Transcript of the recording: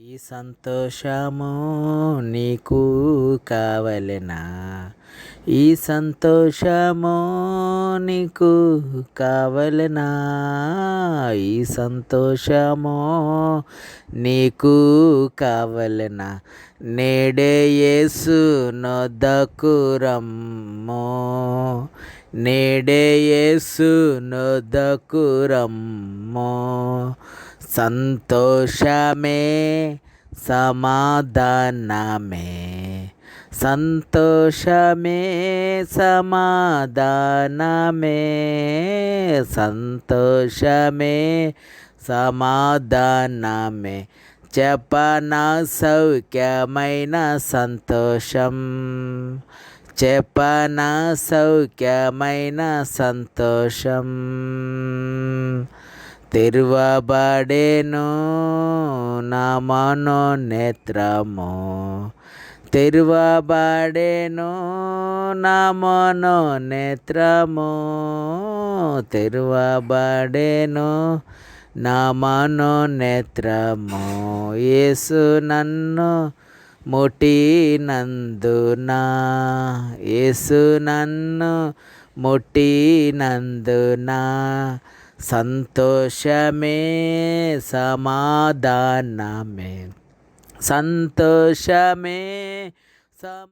ఈ సంతోషము నీకు కావలెనా? ఈ సంతోషము నీకు కావలనా? ఈ సంతోషము నీకు కావలనా? నేడే యేసు నొద్దకు రమ్మో. నేడే యేసు నొద్దకు రమ్మో. సంతోషమే సమాధానమే. సంతోషమే సమాధానమే. సంతోషమే సమాధానమే. చెప్పన సౌఖ్యమైన సంతోషం. చెప్పన సౌఖ్యమైన సంతోషం. తెరువబడేను నా మనో నేత్రము తెరువబడేను నా మనో నేత్రము తెరువబడేను నా మనో నేత్రము యేసు నన్ను ముట్టినందునా యేసు నన్ను ముట్టినందునా సంతోషమే సమాధానమే. సంతోషమే సమ